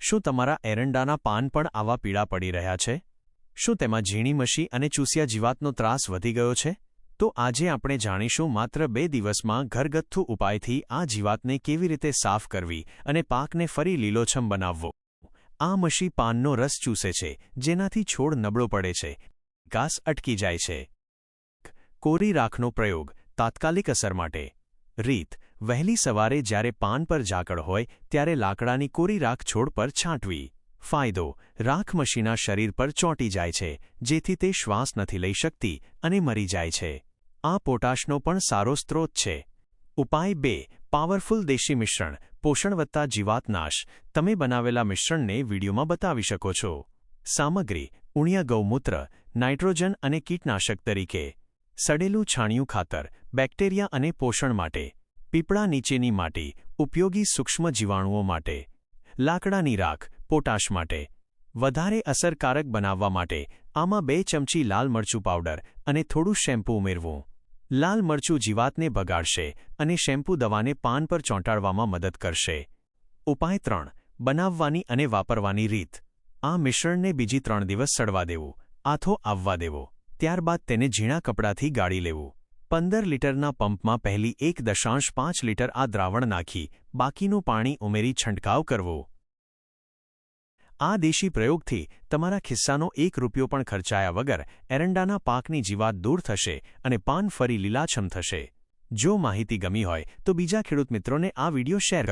શું તમારા એરંડાના પાન પણ આવા પીળા પડી રહ્યા છે? શું તેમાં ઝીણી મશી અને ચૂસિયા જીવાતનો ત્રાસ વધી ગયો છે? તો આજે આપણે જાણીશું માત્ર બે દિવસમાં ઘરગથ્થુ ઉપાયથી આ જીવાતને કેવી રીતે સાફ કરવી અને પાકને ફરી લીલોછમ બનાવવો. આ મશી પાનનો રસ ચૂસે છે, જેનાથી છોડ નબળો પડે છે, ઘાસ અટકી જાય છે. કોરી રાખનો પ્રયોગ તાત્કાલિક અસર માટે. રીત, વહેલી સવારે જ્યારે પાન પર ઝાકળ હોય, ત્યારે લાકડાની કોરી રાખ છોડ પર છાંટવી. ફાયદો, રાખ મશીના શરીર પર ચોંટી જાય છે, જેથી તે શ્વાસ નથી લઈ શકતી અને મરી જાય છે. આ પોટાશનો પણ સારો સ્ત્રોત છે. ઉપાય બે, પાવરફુલ દેશી મિશ્રણ, પોષણ વત્તા જીવાતનાશ. તમે બનાવેલા મિશ્રણને વિડીયોમાં બતાવી શકો છો. સામગ્રી, ઉણિયા ગૌમૂત્ર, નાઇટ્રોજન અને કીટનાશક તરીકે. સડેલું છાણિયું ખાતર બેક્ટેરિયા અને પોષણ માટે, પીપળા નીચેની માટી, ઉપયોગી સૂક્ષ્મ જીવાણુઓ માટે, લાકડાની રાખ, પોટાશ માટે, વધારે અસરકારક બનાવવા માટે, આમાં બે ચમચી લાલ મરચું પાવડર અને થોડું શેમ્પૂ ઉમેરવું. લાલ મરચું જીવાતને બગાડશે અને શેમ્પૂ દવાને પાન પર ચોંટાડવામાં મદદ કરશે. ઉપાય ત્રણ, બનાવવાની અને વાપરવાની રીત. આ મિશ્રણને બીજી ત્રણ દિવસ સડવા દેવું, આથો આવવા દેવો, ત્યારબાદ તેને ઝીણા કપડાથી ગાળી લેવું. પંદર લીટરના પંપમાં પહેલી એક દશાંશ પાંચ લીટર આ દ્રાવણ નાખી, બાકીનું પાણી ઉમેરી છંટકાવ કરવો. આ દેશી પ્રયોગથી તમારા ખિસ્સાનો એક રૂપિયો પણ ખર્ચાયા વગર એરંડાના પાકની જીવાત દૂર થશે અને પાન ફરી લીલાછમ થશે. જો માહિતી ગમી હોય તો બીજા ખેડૂત મિત્રોને આ વિડિયો શેર